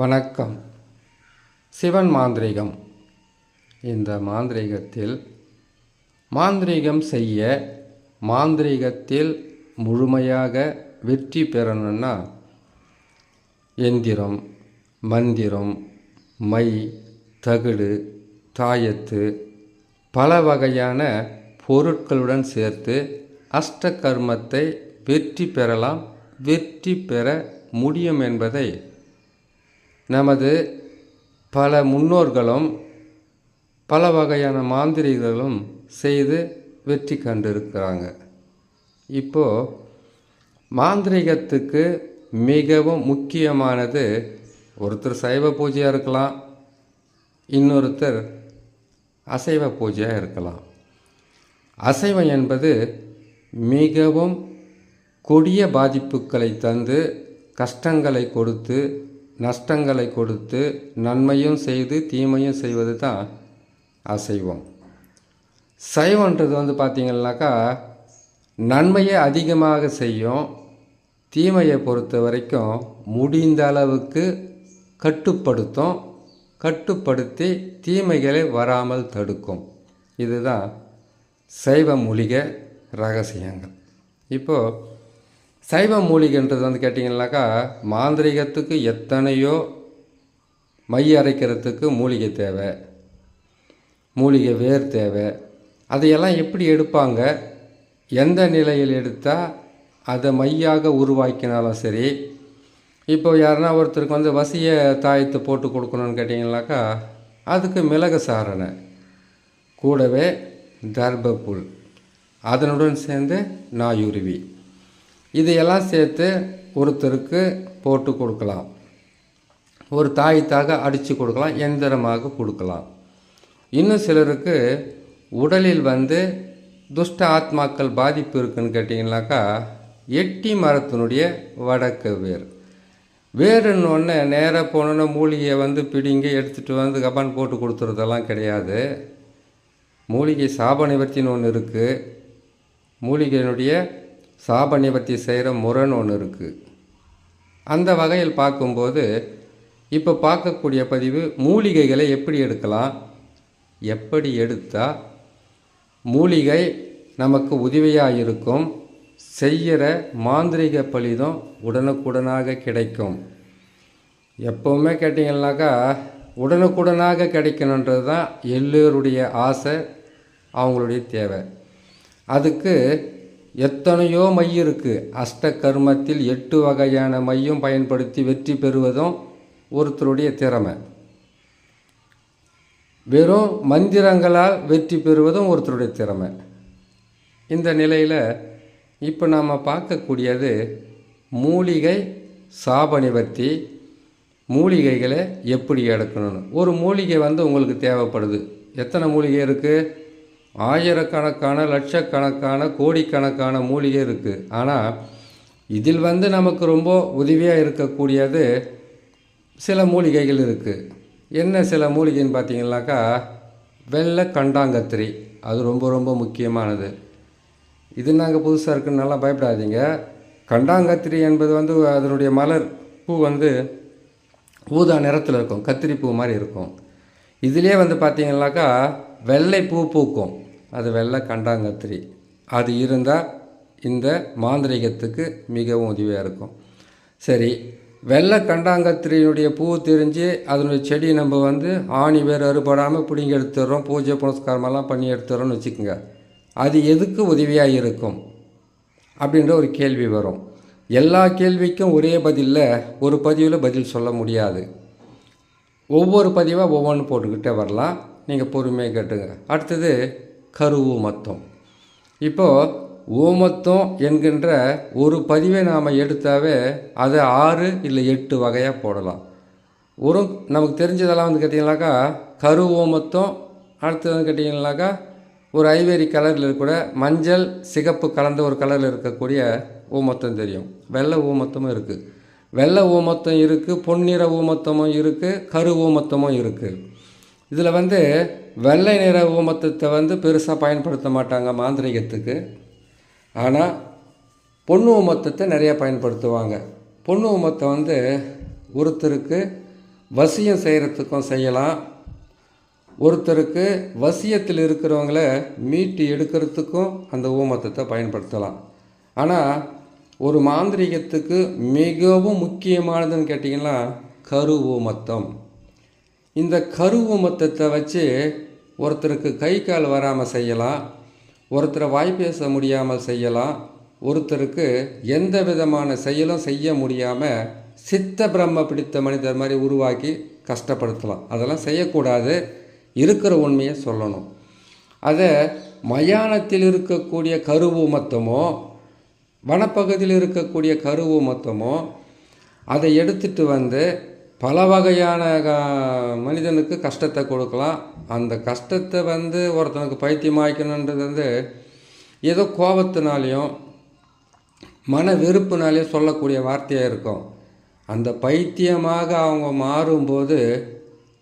வணக்கம். சிவன் மாந்திரீகம். இந்த மாந்திரீகத்தில் மாந்திரீகம் செய்ய மாந்திரீகத்தில் முழுமையாக வெற்றி பெறணும்னா எந்திரம் மந்திரம் மை தகுடு தாயத்து பல வகையான பொருட்களுடன் சேர்த்து அஷ்ட கர்மத்தை வெற்றி பெறலாம் வெற்றி பெற முடியும் என்பதை நமது பல முன்னோர்களும் பல வகையான மாந்திரிகளும் செய்து வெற்றி கண்டிருக்கிறாங்க. இப்போது மாந்திரிகத்துக்கு மிகவும் முக்கியமானது ஒருத்தர் சைவ பூஜையாக இருக்கலாம் இன்னொருத்தர் அசைவ பூஜையாக இருக்கலாம். அசைவம் என்பது மிகவும் கொடிய பாதிப்புகளை தந்து கஷ்டங்களை கொடுத்து நஷ்டங்களை கொடுத்து நன்மையும் செய்து தீமையும் செய்வது தான் அசைவம். சைவன்றது வந்து பார்த்திங்கனாக்கா நன்மையை அதிகமாக செய்யும் தீமையை பொறுத்த வரைக்கும் முடிந்த அளவுக்கு கட்டுப்படுத்தும் கட்டுப்படுத்தி தீமைகளை வராமல் தடுக்கும். இதுதான் சைவ மூலிகை ரகசியங்கள். இப்போது சைவ மூலிகைன்றது வந்து கேட்டிங்கனாக்கா மாந்திரிகத்துக்கு எத்தனையோ மை அரைக்கிறதுக்கு மூலிகை தேவை. மூலிகை வேர் தேவை. அதையெல்லாம் எப்படி எடுப்பாங்க? எந்த நிலையில் எடுத்தால் அதை மையாக உருவாக்கினாலும் சரி. இப்போ யாருன்னா ஒருத்தருக்கு வந்து வசிய தாயத்தை போட்டு கொடுக்கணும்னு கேட்டிங்கனாக்கா அதுக்கு மிளகு சாரணை கூடவே தர்பப்புல் அதனுடன் சேர்ந்து நாயுருவி. இதையெல்லாம் சேர்த்து ஒருத்தருக்கு போட்டு கொடுக்கலாம். ஒரு தாயத்தாக அடித்து கொடுக்கலாம் எந்திரமாக கொடுக்கலாம். இன்னும் சிலருக்கு உடலில் வந்து துஷ்ட ஆத்மாக்கள் பாதிப்பு இருக்குன்னு கேட்டிங்கனாக்கா எட்டி மரத்தினுடைய வடக்கு வேர். வேறுன்னு ஒன்று நேராக போனோன்னா மூலிகையை வந்து பிடிங்க எடுத்துகிட்டு வந்து கபான் போட்டு கொடுத்துறதெல்லாம் கிடையாது. மூலிகை சாப நிவர்த்தின்னு ஒன்று இருக்குது மூலிகையினுடைய சாப பற்றி செய்கிற முரண் ஒன்று இருக்குது அந்த வகையில் பார்க்கும்போது இப்போ பார்க்கக்கூடிய பதிவு மூலிகைகளை எப்படி எடுக்கலாம்? எப்படி எடுத்தால் மூலிகை நமக்கு உதவியாக இருக்கும்? செய்கிற மாந்திரிக பலிதம் உடனுக்குடனாக கிடைக்கும். எப்போவுமே கேட்டிங்கன்னாக்கா உடனுக்குடனாக கிடைக்கணுன்றது தான் எல்லோருடைய ஆசை அவங்களுடைய தேவை. அதுக்கு எத்தனையோ மை இருக்குது அஷ்ட கர்மத்தில் எட்டு வகையான மையும் பயன்படுத்தி வெற்றி பெறுவதும் ஒருத்தருடைய திறமை. வெறும் மந்திரங்களால் வெற்றி பெறுவதும் ஒருத்தருடைய திறமை. இந்த நிலையில் இப்போ நாம் பார்க்கக்கூடியது மூலிகை சாப நிவர்த்தி மூலிகைகளை எப்படி எடுக்கணும்னு. ஒரு மூலிகை வந்து உங்களுக்கு தேவைப்படுது. எத்தனை மூலிகை இருக்குது ஆயிரக்கணக்கான லட்சக்கணக்கான கோடிக்கணக்கான மூலிகை இருக்குது ஆனால் இதில் வந்து நமக்கு ரொம்ப உதவியாக இருக்கக்கூடியது சில மூலிகைகள் இருக்குது என்ன சில மூலிகைன்னு பார்த்தீங்கன்னாக்கா வெள்ளை கண்டாங்கத்திரி. அது ரொம்ப ரொம்ப முக்கியமானது. இது நாங்கள் புதுசாக இருக்குன்னு நல்லா பயப்படாதீங்க. கண்டாங்கத்திரி என்பது வந்து அதனுடைய மலர் பூ வந்து ஊதா நிறத்தில் இருக்கும். கத்திரி பூ மாதிரி இருக்கும். இதிலே வந்து பார்த்தீங்கன்னாக்கா வெள்ளை பூ பூக்கும். அது வெள்ளை கண்டாங்கத்திரி. அது இருந்தால் இந்த மாந்திரிகத்துக்கு மிகவும் உதவியாக இருக்கும். சரி வெள்ளை கண்டாங்கத்திரியினுடைய பூ தெரிஞ்சு அதனுடைய செடி நம்ம வந்து ஆணி வேறு அறுபடாமல் பிடிங்கி எடுத்துடுறோம் பூஜை புனஸ்காரமெல்லாம் பண்ணி எடுத்துடுறோம்னு வச்சுக்கோங்க. அது எதுக்கு உதவியாக இருக்கும் அப்படின்ற ஒரு கேள்வி வரும். எல்லா கேள்விக்கும் ஒரே பதிலில் ஒரு பதிவில் பதில் சொல்ல முடியாது. ஒவ்வொரு பதிவாக ஒவ்வொன்று போட்டுக்கிட்டே வரலாம். நீங்கள் பொறுமையாக கேட்டுங்க. அடுத்தது கரு ஊமத்தம் இப்போது ஊமத்தம் என்கின்ற ஒரு பதிவை நாம் எடுத்தாவே அதை ஆறு இல்லை எட்டு வகையாக போடலாம். ஒரு நமக்கு தெரிஞ்சதெல்லாம் வந்து கேட்டிங்கனாக்கா கரு ஓமத்தம் அடுத்தது வந்து கேட்டிங்கனாக்கா ஒரு ஐவேரி கலரில் இருக்கக்கூட மஞ்சள் சிகப்பு கலந்த ஒரு கலரில் இருக்கக்கூடிய ஊமத்தம் தெரியும். வெள்ளை ஊமத்தமும் இருக்குது வெள்ளை ஊமத்தம் இருக்குது பொன்னிற ஊமத்தமும் இருக்குது கரு ஊமத்தமும் இருக்குது இதில் வந்து வெள்ளை நிற ஊமத்தத்தை வந்து பெருசாக பயன்படுத்த மாட்டாங்க மாந்திரிகத்துக்கு. ஆனால் பொண்ணு ஊமத்தத்தை நிறையா பயன்படுத்துவாங்க. பொண்ணு ஊமத்தை வந்து ஒருத்தருக்கு வசியம் செய்கிறதுக்கும் செய்யலாம். ஒருத்தருக்கு வசியத்தில் இருக்கிறவங்கள மீட்டு எடுக்கிறதுக்கும் அந்த ஊமத்தத்தை பயன்படுத்தலாம். ஆனால் ஒரு மாந்திரிகத்துக்கு மிகவும் முக்கியமானதுன்னு கேட்டிங்கன்னா கரு ஊமத்தம் இந்த கருவு மொத்தத்தை வச்சு ஒருத்தருக்கு கை கால் வராமல் செய்யலாம் ஒருத்தரை வாய் பேச முடியாமல் செய்யலாம் ஒருத்தருக்கு எந்த விதமான செயலும் செய்ய முடியாமல் சித்த பிரம்ம பிடித்த மனிதர் மாதிரி உருவாக்கி கஷ்டப்படுத்தலாம். அதெல்லாம் செய்யக்கூடாது. இருக்கிற உண்மையை சொல்லணும். அதை மயானத்தில் இருக்கக்கூடிய கருவு மொத்தமோ வனப்பகுதியில் இருக்கக்கூடிய கருவு மொத்தமோ அதை எடுத்துட்டு வந்து பல வகையான க- மனிதனுக்கு கஷ்டத்தை கொடுக்கலாம். அந்த கஷ்டத்தை வந்து ஒருத்தனுக்கு பைத்தியமாக்கணுன்றது வந்து ஏதோ கோபத்தினாலையும் மன வெறுப்புனாலேயும் சொல்லக்கூடிய வார்த்தையாக இருக்கும். அந்த பைத்தியமாக அவங்க மாறும்போது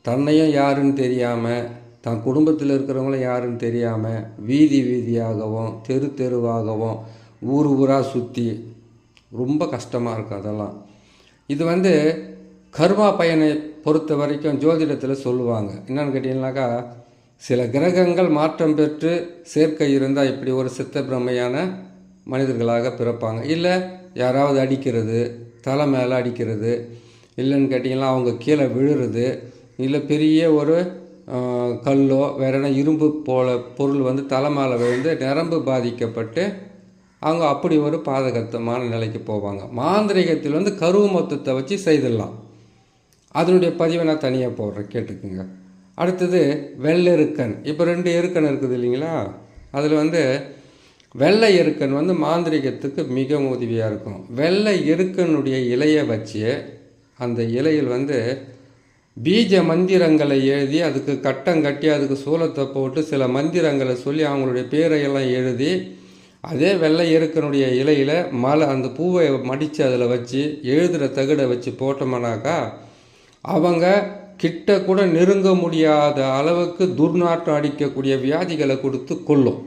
தன்னையும் யாருன்னு தெரியாமல் தன் குடும்பத்தில் இருக்கிறவங்களும் யாருன்னு தெரியாமல் வீதி வீதியாகவும் தெரு தெருவாகவும் ஊர் ஊராக சுற்றி ரொம்ப கஷ்டமாக இருக்கும் அதெல்லாம். இது வந்து கர்மா பயனை பொறுத்த வரைக்கும் ஜோதிடத்தில் சொல்லுவாங்க. என்னன்னு கேட்டிங்கனாக்கா சில கிரகங்கள் மாற்றம் பெற்று சேர்க்கை இருந்தால் இப்படி ஒரு சித்த பிரமையான மனிதர்களாக பிறப்பாங்க. இல்லை யாராவது அடிக்கிறது தலை மேலே அடிக்கிறது இல்லைன்னு கேட்டிங்கன்னா அவங்க கீழே விழுறது இல்லை பெரிய ஒரு கல்லோ வேற என்ன இரும்பு போல பொருள் வந்து தலை மேலே விழுந்து நரம்பு பாதிக்கப்பட்டு அவங்க அப்படி ஒரு பாதகத்தமான நிலைக்கு போவாங்க. மாந்திரிகத்தில் வந்து கருவு மொத்தத்தை வச்சு செய்திடலாம். அதனுடைய பதிவை நான் தனியாக போடுறேன் கேட்டுக்குங்க. அடுத்தது வெள்ளெருக்கன் இப்போ ரெண்டு எருக்கன் இருக்குது இல்லைங்களா? அதில் வந்து வெள்ளை எருக்கன் வந்து மாந்திரிகத்துக்கு மிக உதவியாக இருக்கும். வெள்ளை எருக்கனுடைய இலையை வச்சு அந்த இலையில் வந்து பீஜ மந்திரங்களை எழுதி அதுக்கு கட்டம் கட்டி அதுக்கு சூலத்தை போட்டு சில மந்திரங்களை சொல்லி அவங்களுடைய பேரையெல்லாம் எழுதி அதே வெள்ளை எருக்கனுடைய இலையில் மலை அந்த பூவை மடித்து அதில் வச்சு எழுதுகிற தகுடை வச்சு போட்டோம்னாக்கா அவங்க கிட்ட கூட நெருங்க முடியாத அளவுக்கு துர்நாற்றம் அடிக்கக்கூடிய வியாதிகளை கொடுத்து கொல்லும்.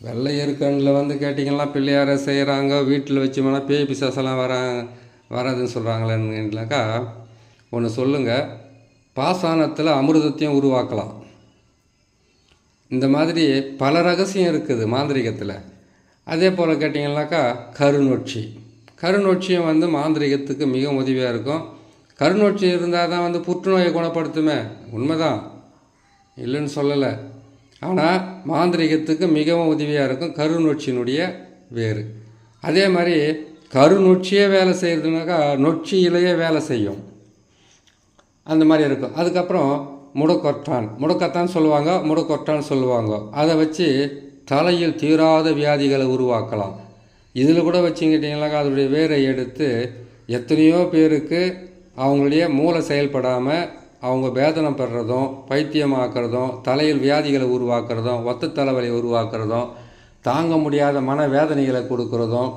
வெள்ளை எருக்கனில் வந்து கேட்டிங்கன்னா பிள்ளையாரை செய்கிறாங்க வீட்டில் வச்சோம்னா பேய் பிசாசெல்லாம் வரா வராதுன்னு சொல்கிறாங்களேன்னாக்கா ஒன்று சொல்லுங்கள் பாசானத்தில் அமிர்தத்தையும் உருவாக்கலாம். இந்த மாதிரி பல ரகசியம் இருக்குது மாந்திரிகத்தில். அதே போல் கேட்டிங்கன்னாக்கா கருநொச்சி. கருநொச்சியும் வந்து மாந்திரிகத்துக்கு மிக உதவியாக இருக்கும். கருநொச்சி இருந்தால் தான் வந்து புற்றுநோயை குணப்படுத்துமே. உண்மைதான். இல்லைன்னு சொல்லலை. ஆனால் மாந்திரிகத்துக்கு மிகவும் உதவியாக இருக்கும் கருநொச்சியினுடைய வேறு. அதே மாதிரி கருநொச்சியே வேலை செய்கிறதுனாக்கா நொச்சியிலேயே வேலை செய்யும். அந்த மாதிரி இருக்கும். அதுக்கப்புறம் முடக்கொட்டான் முடக்கத்தான் சொல்லுவாங்க முடக்கொட்டான் சொல்லுவாங்க. அதை வச்சு தலையில் தீராத வியாதிகளை உருவாக்கலாம். இதில் கூட வச்சுக்கிட்டிங்கனாக்கா அதனுடைய வேரை எடுத்து எத்தனையோ பேருக்கு அவங்களுடைய மூளை செயல்படாமல் அவங்க வேதனை பெறுறதும் பைத்தியமாக்குறதும் தலையில் வியாதிகளை உருவாக்குறதும் ஒத்த தலைவலி உருவாக்குறதும் தாங்க முடியாத மன வேதனைகளை கொடுக்குறதும்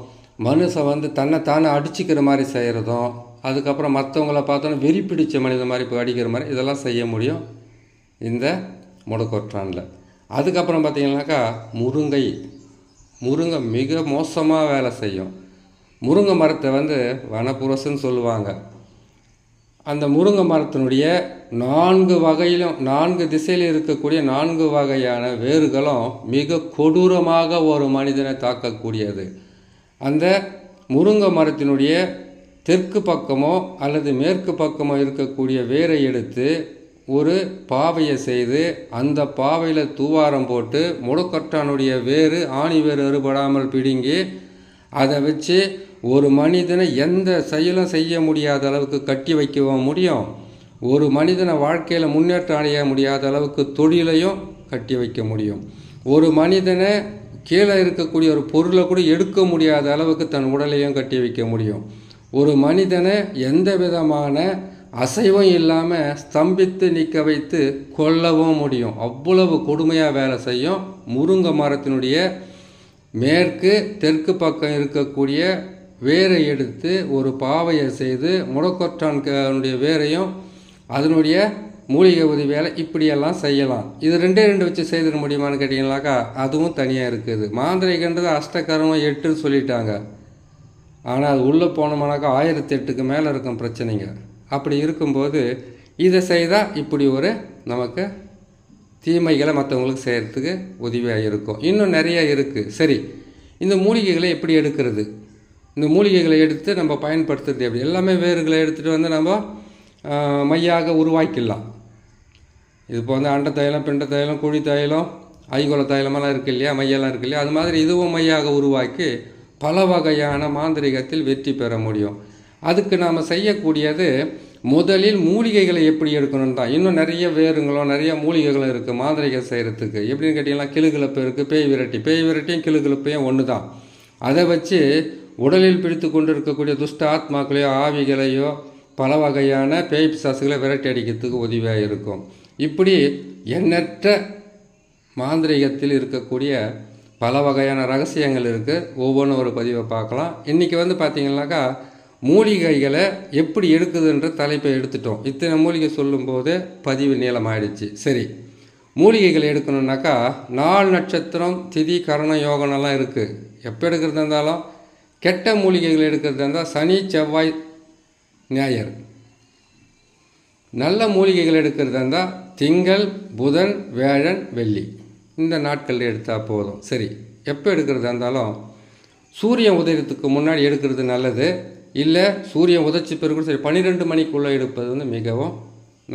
மனுஷன் வந்து தன்னை தானே அடிச்சுக்கிற மாதிரி செய்கிறதும் அதுக்கப்புறம் மற்றவங்கள பார்த்தோன்னா வெறி பிடிச்ச மனித மாதிரி இப்போ அடிக்கிற மாதிரி இதெல்லாம் செய்ய முடியும் இந்த முடக்கொற்றானில். அதுக்கப்புறம் பார்த்திங்கனாக்கா முருங்கை. முருங்கை மிக மோசமாக வேலை செய்யும். முருங்கை மரத்தை வந்து வனப்புரசுன்னு சொல்லுவாங்க. அந்த முருங்கை மரத்தினுடைய நான்கு வகையிலும் நான்கு திசையில் இருக்கக்கூடிய நான்கு வகையான வேர்களும் மிக கொடூரமாக ஒரு மனிதனை தாக்கக்கூடியது. அந்த முருங்கை மரத்தினுடைய தெற்கு பக்கமோ அல்லது மேற்கு பக்கமோ இருக்கக்கூடிய வேரை எடுத்து ஒரு பாவையை செய்து அந்த பாவையில் தூவாரம் போட்டு முடக்கட்டானுடைய வேறு ஆணி வேறு அறுபடாமல் பிடுங்கி அதை வச்சு ஒரு மனிதனை எந்த செயலும் செய்ய முடியாத அளவுக்கு கட்டி வைக்கவும் முடியும்? ஒரு மனிதனை வாழ்க்கையில் முன்னேற்றம் அடைய முடியாத அளவுக்கு தொழிலையும் கட்டி வைக்க முடியும். ஒரு மனிதனை கீழே இருக்கக்கூடிய ஒரு பொருளை கூட எடுக்க முடியாத அளவுக்கு தன் உடலையும் கட்டி வைக்க முடியும். ஒரு மனிதனை எந்த விதமான அசைவும் இல்லாமல் ஸ்தம்பித்து நிற்க வைத்து கொல்லவும் முடியும். அவ்வளவு கொடுமையாக வேலை செய்யும் முருங்கை மரத்தினுடைய மேற்கு தெற்கு பக்கம் இருக்கக்கூடிய வேரை எடுத்து ஒரு பாவையை செய்து முடக்கொற்றான்னுடைய வேரையும் அதனுடைய மூலிகை உதவி வேலை இப்படியெல்லாம் செய்யலாம். இது ரெண்டே ரெண்டு வச்சு செய்திட முடியுமான்னு கேட்டிங்கனாக்கா அதுவும் தனியாக இருக்குது. மாந்திரைகன்றது அஷ்டகரமும் எட்டுன்னு சொல்லிட்டாங்க. ஆனால் அது உள்ளே போனோம்னாக்கா ஆயிரத்தி எட்டுக்கு மேலே இருக்கும் பிரச்சனைங்க. அப்படி இருக்கும்போது இதை செய்தால் இப்படி ஒரு நமக்கு தீமைகளை மற்றவங்களுக்கு செய்கிறதுக்கு உதவியாக இருக்கும். இன்னும் நிறையா இருக்குது சரி இந்த மூலிகைகளை எப்படி எடுக்கிறது? இந்த மூலிகைகளை எடுத்து நம்ம பயன்படுத்துறது எப்படி? எல்லாமே வேர்களை எடுத்துகிட்டு வந்து நம்ம மையாக உருவாக்கிடலாம். இது இப்போ வந்து அண்ட தைலம் பிண்ட தைலம் குழி தைலம் ஐங்கோல தைலமெல்லாம் இருக்கு இல்லையா? மையெல்லாம் இருக்கு இல்லையா? அது மாதிரி இதுவும் மையாக உருவாக்கி பல வகையான மாந்திரிகத்தில் வெற்றி பெற முடியும். அதுக்கு நாம் செய்யக்கூடியது முதலில் மூலிகைகளை எப்படி எடுக்கணும் தான். இன்னும் நிறைய வேருங்களும் நிறைய மூலிகைகளும் இருக்குது மாந்திரிகம் செய்கிறதுக்கு எப்படின்னு கேட்டிங்கன்னா கிளுகிழப்பு இருக்குது பேய் விரட்டி. பேய் விரட்டியும் கிளுகிழப்பையும் ஒன்று தான் அதை வச்சு உடலில் பிடித்து கொண்டிருக்கக்கூடிய துஷ்ட ஆத்மாக்களையோ ஆவிகளையோ பல வகையான பேய் பிசாசுகளை விரட்டி அடிக்கிறதுக்கு உதவியாக இருக்கும். இப்படி எண்ணற்ற மாந்திரிகத்தில் இருக்கக்கூடிய பல வகையான ரகசியங்கள் இருக்குது ஒவ்வொன்றும் ஒரு பதிவை பார்க்கலாம். இன்றைக்கி வந்து பார்த்திங்கனாக்கா மூலிகைகளை எப்படி எடுக்குதுன்ற தலைப்பை எடுத்துட்டோம். இத்தனை மூலிகை சொல்லும்போது பதிவு நீளமாயிடுச்சு. சரி. மூலிகைகள் எடுக்கணுன்னாக்கா நாலு நட்சத்திரம் திதி கரண யோகனெல்லாம் இருக்குது எப்போ எடுக்கிறதா இருந்தாலும் கெட்ட மூலிகைகள் எடுக்கிறதா இருந்தால் சனி செவ்வாய் ஞாயிறு. நல்ல மூலிகைகள் எடுக்கிறதா இருந்தால் திங்கள் புதன் வேழன் வெள்ளி. இந்த நாட்களில் எடுத்தால் போதும். சரி எப்போ எடுக்கிறதா இருந்தாலும் சூரியன் உதயத்துக்கு முன்னாடி எடுக்கிறது நல்லது. இல்லை சூரியன் உதைச்சி பிறகு சரி பன்னிரெண்டு மணிக்குள்ளே எடுப்பது வந்து மிகவும்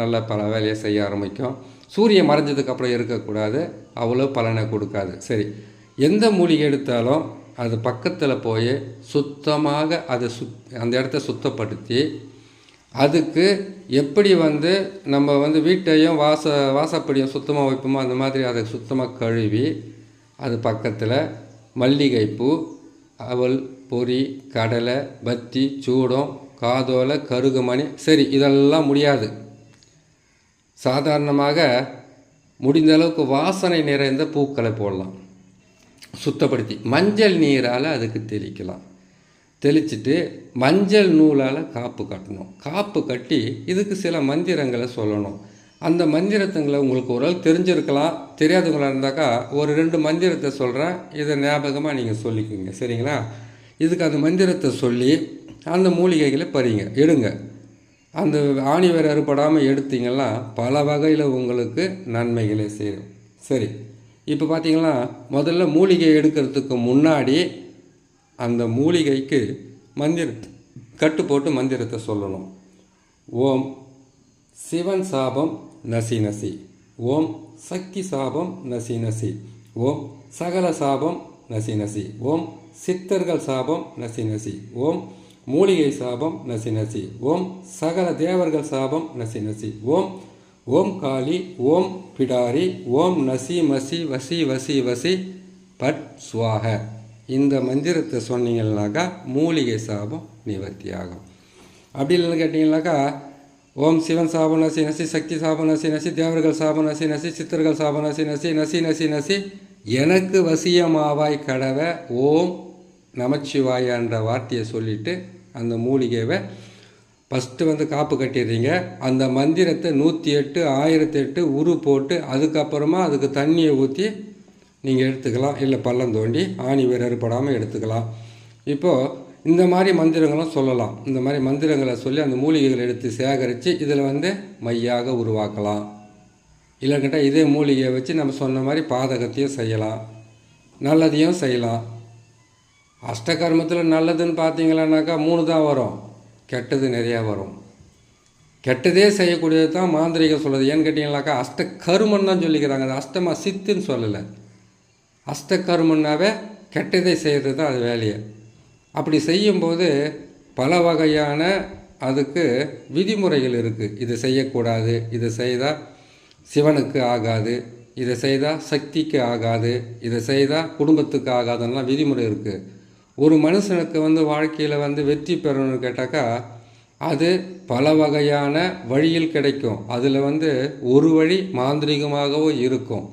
நல்ல பல வேலையை செய்ய ஆரம்பிக்கும். சூரியன் மறைஞ்சதுக்கு அப்புறம் இருக்கக்கூடாது அவ்வளோ பலனை கொடுக்காது. சரி எந்த மூலிகை எடுத்தாலும் அது பக்கத்தில் போய் சுத்தமாக அதை சுத் அந்த இடத்த சுத்தப்படுத்தி அதுக்கு எப்படி வந்து நம்ம வந்து வீட்டையும் வாச வாசப்படியும் சுத்தமாக வைப்போமோ அந்த மாதிரி அதை சுத்தமாக கழுவி அது பக்கத்தில் மல்லிகைப்பூ அவல் பொரி கடலை பத்தி சூடம் காதோலை கருகுமணி சரி இதெல்லாம் முடியாது. சாதாரணமாக முடிந்த அளவுக்கு வாசனை நிறைந்த பூக்களை போடலாம். சுத்தப்படுத்தி மஞ்சள் நீரால் அதுக்கு தெளிக்கலாம். தெளிச்சுட்டு மஞ்சள் நூலால் காப்பு கட்டணும். காப்பு கட்டி இதுக்கு சில மந்திரங்களை சொல்லணும். அந்த மந்திரத்துங்களை உங்களுக்கு ஓரளவு தெரிஞ்சிருக்கலாம். தெரியாதவங்களா இருந்தாக்கா ஒரு ரெண்டு மந்திரத்தை சொல்கிறேன் இதை ஞாபகமாக நீங்கள் சொல்லிக்கோங்க. சரிங்களா? இதுக்கு அந்த மந்திரத்தை சொல்லி அந்த மூலிகைகளை பறிங்க. எடுங்க. அந்த ஆணி வேறு அறுபடாமல் எடுத்தீங்கன்னா பல வகையில் உங்களுக்கு நன்மைகளை செய்யும் சரி. இப்போ பார்த்தீங்கன்னா முதல்ல மூலிகை எடுக்கிறதுக்கு முன்னாடி அந்த மூலிகைக்கு மந்திர கட்டு போட்டு மந்திரத்தை சொல்லணும். ஓம் சிவன் சாபம் நசி நசி. ஓம் சக்தி சாபம் நசி நசி. ஓம் சகல சாபம் நசி நசி. ஓம் சித்தர்கள் சாபம் நசி நசி. ஓம் மூலிகை சாபம் நசி நசி. ஓம் சகல தேவர்கள் சாபம் நசி நசி. ஓம் ஓம் காளி ஓம் பிடாரி ஓம் நசி மசி வசி வசி வசி பட் சுவாக. இந்த மந்திரத்தை சொன்னீங்கன்னாக்கா மூலிகை சாபம் நிவர்த்தி ஆகும். அப்படி இல்லைன்னு கேட்டிங்கனாக்கா ஓம் சிவன் சாபம் நசி நசி சக்தி சாபம் நசி நசி தேவர்கள் சாபம் நசி நசி சித்தர்கள் சாபம் நசி நசி நசி நசி நசி எனக்கு வசியமாவாய் கடவ ஓம் நமச்சிவாய என்ற வார்த்தையை சொல்லிட்டு அந்த மூலிகைவை ஃபஸ்ட்டு வந்து காப்பு கட்டிடுறீங்க. அந்த மந்திரத்தை நூற்றி எட்டு ஆயிரத்தி எட்டு உரு போட்டு அதுக்கப்புறமா அதுக்கு தண்ணியை ஊற்றி நீங்கள் எடுத்துக்கலாம். இல்லை பள்ளம் தோண்டி ஆணி வீரர் படாமல் எடுத்துக்கலாம். இப்போது இந்த மாதிரி மந்திரங்களும் சொல்லலாம். இந்த மாதிரி மந்திரங்களை சொல்லி அந்த மூலிகைகளை எடுத்து சேகரித்து இதில் வந்து மையாக உருவாக்கலாம். இல்லைங்கிட்ட இதே மூலிகையை வச்சு நம்ம சொன்ன மாதிரி பாதகத்தையும் செய்யலாம். நல்லதையும் செய்யலாம். அஷ்டகர்மத்தில் நல்லதுன்னு பார்த்தீங்களானாக்கா மூணு தான் வரும். கெட்டது நிறையா வரும். கெட்டதே செய்யக்கூடியது தான் மாந்திரிகம் சொல்லுது ஏன்னு கேட்டிங்கனாக்கா அஷ்ட கருமன் தான் சொல்லிக்கிறாங்க. அது அஷ்டமா சித்துன்னு சொல்லலை. அஷ்டகர்மன்னாவே கெட்டதை செய்கிறது தான் அது வேலையை. அப்படி செய்யும்போது பல வகையான அதுக்கு விதிமுறைகள் இருக்குது இது செய்யக்கூடாது இதை செய்தால் சிவனுக்கு ஆகாது இதை செய்தால் சக்திக்கு ஆகாது இதை செய்தால் குடும்பத்துக்கு ஆகாதுன்னெலாம் விதிமுறை இருக்குது ஒரு மனுஷனுக்கு வந்து வாழ்க்கையில் வந்து வெற்றி பெறணும்னு கேட்டாக்கா அது பல வகையான வழியில் கிடைக்கும். அதில் வந்து ஒரு வழி மாந்திரிகமாகவோ இருக்கும்.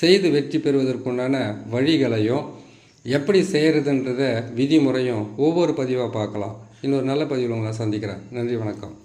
செய்து வெற்றி பெறுவதற்குண்டான வழிகளையும் எப்படி செய்கிறதுன்றத விதிமுறையும் ஒவ்வொரு பதிவாக பார்க்கலாம். இன்னொரு நல்ல பதிவில் உங்களை சந்திக்கிறேன். நன்றி வணக்கம்.